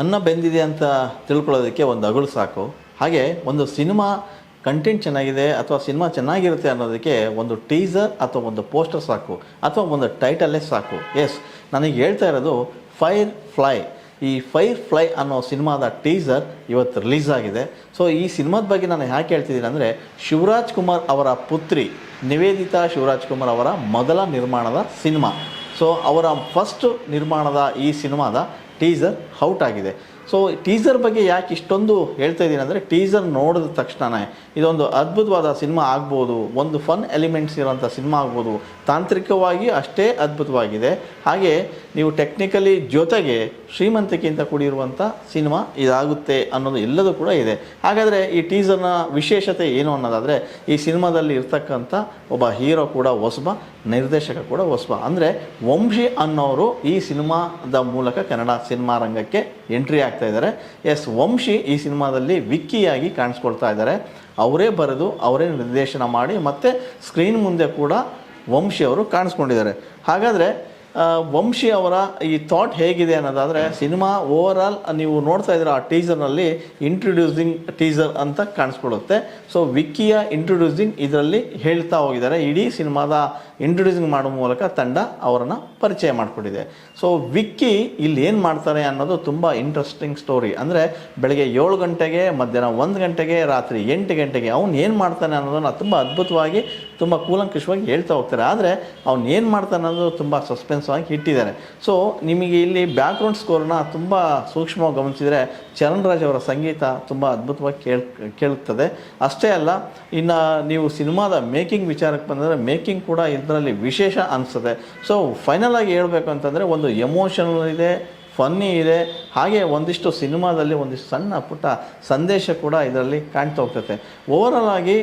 ಅನ್ನ ಬೆಂದಿದೆ ಅಂತ ತಿಳ್ಕೊಳ್ಳೋದಕ್ಕೆ ಒಂದು ಅಗಳು ಸಾಕು. ಹಾಗೆ ಒಂದು ಸಿನಿಮಾ ಕಂಟೆಂಟ್ ಚೆನ್ನಾಗಿದೆ ಅಥವಾ ಸಿನಿಮಾ ಚೆನ್ನಾಗಿರುತ್ತೆ ಅನ್ನೋದಕ್ಕೆ ಒಂದು ಟೀಸರ್ ಅಥವಾ ಒಂದು ಪೋಸ್ಟರ್ ಸಾಕು. ಅಥವಾ ಒಂದು ಟೈಟಲ್ಲೇ ಸಾಕು. ಎಸ್ ನನಗೆ ಹೇಳ್ತಾ ಇರೋದು ಫೈರ್ ಫ್ಲೈ ಈ ಫೈರ್ ಫ್ಲೈ ಅನ್ನೋ ಸಿನಿಮಾದ ಟೀಸರ್ ಇವತ್ತು ರಿಲೀಸ್ ಆಗಿದೆ. ಸೊ ಈ ಸಿನಿಮಾದ ಬಗ್ಗೆ ನಾನು ಯಾಕೆ ಹೇಳ್ತಿದ್ದೀನಿ ಅಂದರೆ ಶಿವರಾಜ್ ಕುಮಾರ್ ಅವರ ಪುತ್ರಿ, ನಿವೇದಿತಾ ಶಿವರಾಜ್ ಕುಮಾರ್ ಅವರ ಮೊದಲ ನಿರ್ಮಾಣದ ಸಿನಿಮಾ. ಸೊ ಅವರ ಫಸ್ಟ್ ನಿರ್ಮಾಣದ ಈ ಸಿನಿಮಾದ ಟೀಸರ್ ಔಟ್ ಆಗಿದೆ. ಸೊ ಟೀಸರ್ ಬಗ್ಗೆ ಯಾಕೆ ಇಷ್ಟೊಂದು ಹೇಳ್ತಾ ಇದ್ದೀನಿ ಅಂದರೆ, ಟೀಸರ್ ನೋಡಿದ ತಕ್ಷಣವೇ ಇದೊಂದು ಅದ್ಭುತವಾದ ಸಿನಿಮಾ ಆಗ್ಬೋದು, ಒಂದು ಫನ್ ಎಲಿಮೆಂಟ್ಸ್ ಇರೋಂಥ ಸಿನಿಮಾ ಆಗ್ಬೋದು, ತಾಂತ್ರಿಕವಾಗಿ ಅಷ್ಟೇ ಅದ್ಭುತವಾಗಿದೆ. ಹಾಗೆ ನೀವು ಟೆಕ್ನಿಕಲಿ ಜೊತೆಗೆ ಶ್ರೀಮಂತಿಕೆಯಿಂದ ಕೂಡಿರುವಂಥ ಸಿನಿಮಾ ಇದಾಗುತ್ತೆ ಅನ್ನೋದು ಎಲ್ಲದೂ ಕೂಡ ಇದೆ. ಹಾಗಾದರೆ ಈ ಟೀಸರ್ನ ವಿಶೇಷತೆ ಏನು ಅನ್ನೋದಾದರೆ, ಈ ಸಿನಿಮಾದಲ್ಲಿ ಇರ್ತಕ್ಕಂಥ ಒಬ್ಬ ಹೀರೋ ಕೂಡ ಹೊಸಬ ನಿರ್ದೇಶಕ ಕೂಡ ಹೊಸ ಅಂದರೆ ವಂಶಿ ಅನ್ನೋರು ಈ ಸಿನಿಮಾದ ಮೂಲಕ ಕನ್ನಡ ಸಿನಿಮಾ ರಂಗಕ್ಕೆ ಎಂಟ್ರಿ ಆಗ್ತಾ ಇದ್ದಾರೆ. ಎಸ್, ವಂಶಿ ಈ ಸಿನಿಮಾದಲ್ಲಿ ವಿಕ್ಕಿಯಾಗಿ ಕಾಣಿಸ್ಕೊಳ್ತಾ ಇದ್ದಾರೆ. ಅವರೇ ಬರೆದು ಅವರೇ ನಿರ್ದೇಶನ ಮಾಡಿ ಮತ್ತು ಸ್ಕ್ರೀನ್ ಮುಂದೆ ಕೂಡ ವಂಶಿ ಅವರು ಕಾಣಿಸ್ಕೊಂಡಿದ್ದಾರೆ. ಹಾಗಾದರೆ ವಂಶಿ ಅವರ ಈ ಥಾಟ್ ಹೇಗಿದೆ ಅನ್ನೋದಾದರೆ, ಸಿನಿಮಾ ಓವರ್ ನೀವು ನೋಡ್ತಾ ಇದ್ದೀರ ಆ ಟೀಸರ್ನಲ್ಲಿ ಇಂಟ್ರೊಡ್ಯೂಸಿಂಗ್ ಟೀಸರ್ ಅಂತ ಕಾಣಿಸ್ಕೊಡುತ್ತೆ ಸೊ ವಿಕ್ಕಿಯ ಇಂಟ್ರೊಡ್ಯೂಸಿಂಗ್ ಇದರಲ್ಲಿ ಹೇಳ್ತಾ ಹೋಗಿದ್ದಾರೆ. ಇಡೀ ಸಿನಿಮಾದ ಇಂಟ್ರೊಡ್ಯೂಸಿಂಗ್ ಮಾಡೋ ಮೂಲಕ ತಂಡ ಅವರನ್ನು ಪರಿಚಯ ಮಾಡಿಕೊಟ್ಟಿದೆ ಸೊ ವಿಕ್ಕಿ ಇಲ್ಲಿ ಏನು ಮಾಡ್ತಾರೆ ಅನ್ನೋದು ತುಂಬ ಇಂಟ್ರೆಸ್ಟಿಂಗ್ ಸ್ಟೋರಿ ಅಂದರೆ, ಬೆಳಗ್ಗೆ ಏಳು ಗಂಟೆಗೆ, ಮಧ್ಯಾಹ್ನ ಒಂದು ಗಂಟೆಗೆ, ರಾತ್ರಿ ಎಂಟು ಗಂಟೆಗೆ ಅವ್ನು ಏನು ಮಾಡ್ತಾನೆ ಅನ್ನೋದನ್ನು ತುಂಬ ಅದ್ಭುತವಾಗಿ, ತುಂಬ ಕೂಲಂಕುಷವಾಗಿ ಹೇಳ್ತಾ ಹೋಗ್ತಾರೆ. ಆದರೆ, ಅವ್ನು ಏನು ಮಾಡ್ತಾನೆ ಅನ್ನೋದು ತುಂಬ ಸಸ್ಪೆನ್ಸ್ ಆಗಿ ಇಟ್ಟಿದ್ದಾರೆ. ಸೊ ನಿಮಗೆ ಇಲ್ಲಿ ಬ್ಯಾಕ್ಗ್ರೌಂಡ್ ಸ್ಕೋರ್ನ ತುಂಬ ಸೂಕ್ಷ್ಮವಾಗಿ ಗಮನಿಸಿದರೆ ಚರಣ್ ರಾಜ್ ಅವರ ಸಂಗೀತ ತುಂಬ ಅದ್ಭುತವಾಗಿ ಕೇಳ್, ಕೇಳುತ್ತದೆ. ಅಷ್ಟೇ ಅಲ್ಲ, ಇನ್ನು ನೀವು ಸಿನಿಮಾದ ಮೇಕಿಂಗ್ ವಿಚಾರಕ್ಕೆ ಬಂದರೆ ಮೇಕಿಂಗ್ ಕೂಡ ಇದರಲ್ಲಿ ವಿಶೇಷ ಅನಿಸುತ್ತೆ. ಸೊ ಫೈನಲ್ ಆಗಿ ಹೇಳಬೇಕು ಅಂತಂದರೆ ಒಂದು ಎಮೋಷನಲ್ ಇದೆ ಫನ್ನಿ ಇದೆ. ಹಾಗೆ ಒಂದಿಷ್ಟು ಸಿನಿಮಾದಲ್ಲಿ ಒಂದಿಷ್ಟು ಸಣ್ಣ ಪುಟ್ಟ ಸಂದೇಶ ಕೂಡ ಇದರಲ್ಲಿ ಕಾಣ್ತಾ ಹೋಗ್ತದೆ. ಓವರಾಲ್ ಆಗಿ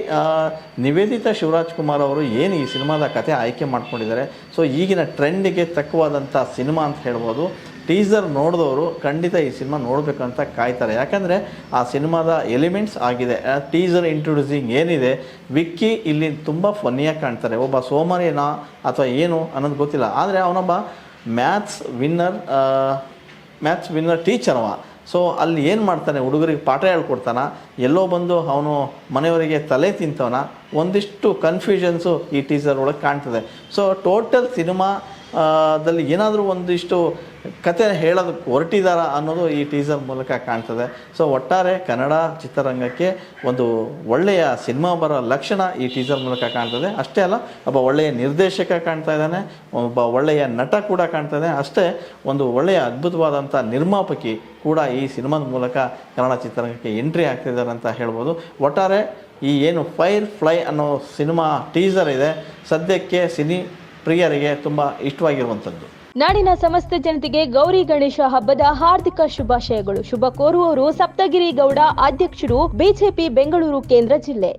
ನಿವೇದಿತ ಶಿವರಾಜ್ ಕುಮಾರ್ ಅವರು ಏನು ಈ ಸಿನಿಮಾದ ಕತೆ ಆಯ್ಕೆ ಮಾಡ್ಕೊಂಡಿದ್ದಾರೆ. ಸೊ ಈಗಿನ ಟ್ರೆಂಡಿಗೆ ತಕ್ಕವಾದಂಥ ಸಿನಿಮಾ ಅಂತ ಹೇಳ್ಬೋದು. ಟೀಸರ್ ನೋಡಿದವರು ಖಂಡಿತ ಈ ಸಿನಿಮಾ ನೋಡಬೇಕು ಅಂತ ಕಾಯ್ತಾರೆ. ಯಾಕಂದರೆ ಆ ಸಿನಿಮಾದ ಎಲಿಮೆಂಟ್ಸ್ ಆಗಿದೆ. ಟೀಸರ್ ಇಂಟ್ರೊಡ್ಯೂಸಿಂಗ್ ಏನಿದೆ, ವಿಕ್ಕಿ ಇಲ್ಲಿ ತುಂಬ ಫನ್ನಿಯಾಗಿ ಕಾಣ್ತಾರೆ. ಒಬ್ಬ ಸೋಮರೇನಾ ಅಥವಾ ಏನು ಅನ್ನೋದು ಗೊತ್ತಿಲ್ಲ. ಆದರೆ ಅವನೊಬ್ಬ maths winner maths winner teacher ಅವ. ಸೊ ಅಲ್ಲಿ ಏನು ಮಾಡ್ತಾನೆ? ಹುಡುಗರಿಗೆ ಪಾಠ ಹೇಳ್ಕೊಡ್ತಾನ. ಎಲ್ಲೋ ಬಂದು ಅವನು ಮನೆಯವರಿಗೆ ತಲೆ ತಿಂತವನ. ಒಂದಿಷ್ಟು ಕನ್ಫ್ಯೂಷನ್ಸು ಈ ಟೀಸರ್ ಒಳಗೆ ಕಾಣ್ತದೆ. ಸೊ ಟೋಟಲ್ ಸಿನಿಮಾ ದಲ್ಲಿ ಏನಾದರೂ ಒಂದಿಷ್ಟು ಕತೆ ಹೇಳೋದಕ್ಕೆ ಹೊರಟಿದಾರ ಅನ್ನೋದು ಈ ಟೀಸರ್ ಮೂಲಕ ಕಾಣ್ತದೆ. ಸೊ ಒಟ್ಟಾರೆ ಕನ್ನಡ ಚಿತ್ರರಂಗಕ್ಕೆ ಒಂದು ಒಳ್ಳೆಯ ಸಿನಿಮಾ ಬರೋ ಲಕ್ಷಣ ಈ ಟೀಸರ್ ಮೂಲಕ ಕಾಣ್ತದೆ. ಅಷ್ಟೇ ಅಲ್ಲ, ಒಬ್ಬ ಒಳ್ಳೆಯ ನಿರ್ದೇಶಕ ಕಾಣ್ತಾ ಇದ್ದಾನೆ, ಒಬ್ಬ ಒಳ್ಳೆಯ ನಟ ಕೂಡ ಕಾಣ್ತಾ ಇದ್ದಾನೆ. ಅಷ್ಟೇ ಒಂದು ಒಳ್ಳೆಯ ಅದ್ಭುತವಾದಂಥ ನಿರ್ಮಾಪಕಿ ಕೂಡ ಈ ಸಿನಿಮಾದ ಮೂಲಕ ಕನ್ನಡ ಚಿತ್ರರಂಗಕ್ಕೆ ಎಂಟ್ರಿ ಆಗ್ತಿದ್ದಾರೆ ಅಂತ ಹೇಳ್ಬೋದು. ಒಟ್ಟಾರೆ ಈ ಏನು ಫೈರ್ ಫ್ಲೈ ಅನ್ನೋ ಸಿನಿಮಾ ಟೀಸರ್ ಇದೆ. ಸದ್ಯಕ್ಕೆ ಸಿನಿ ಪ್ರಿಯರಿಗೆ ತುಂಬಾ ಇಷ್ಟವಾಗಿರುವಂಥದ್ದು ನಾಡಿನ ಸಮಸ್ತ ಜನತೆಗೆ ಗೌರಿ ಗಣೇಶ ಹಬ್ಬದ ಹಾರ್ದಿಕ ಶುಭಾಶಯಗಳು. ಶುಭ ಕೋರುವವರು ಸಪ್ತಗಿರಿ ಗೌಡ, ಅಧ್ಯಕ್ಷರು ಬಿಜೆಪಿ, ಬೆಂಗಳೂರು, ಕೇಂದ್ರ ಜಿಲ್ಲೆ.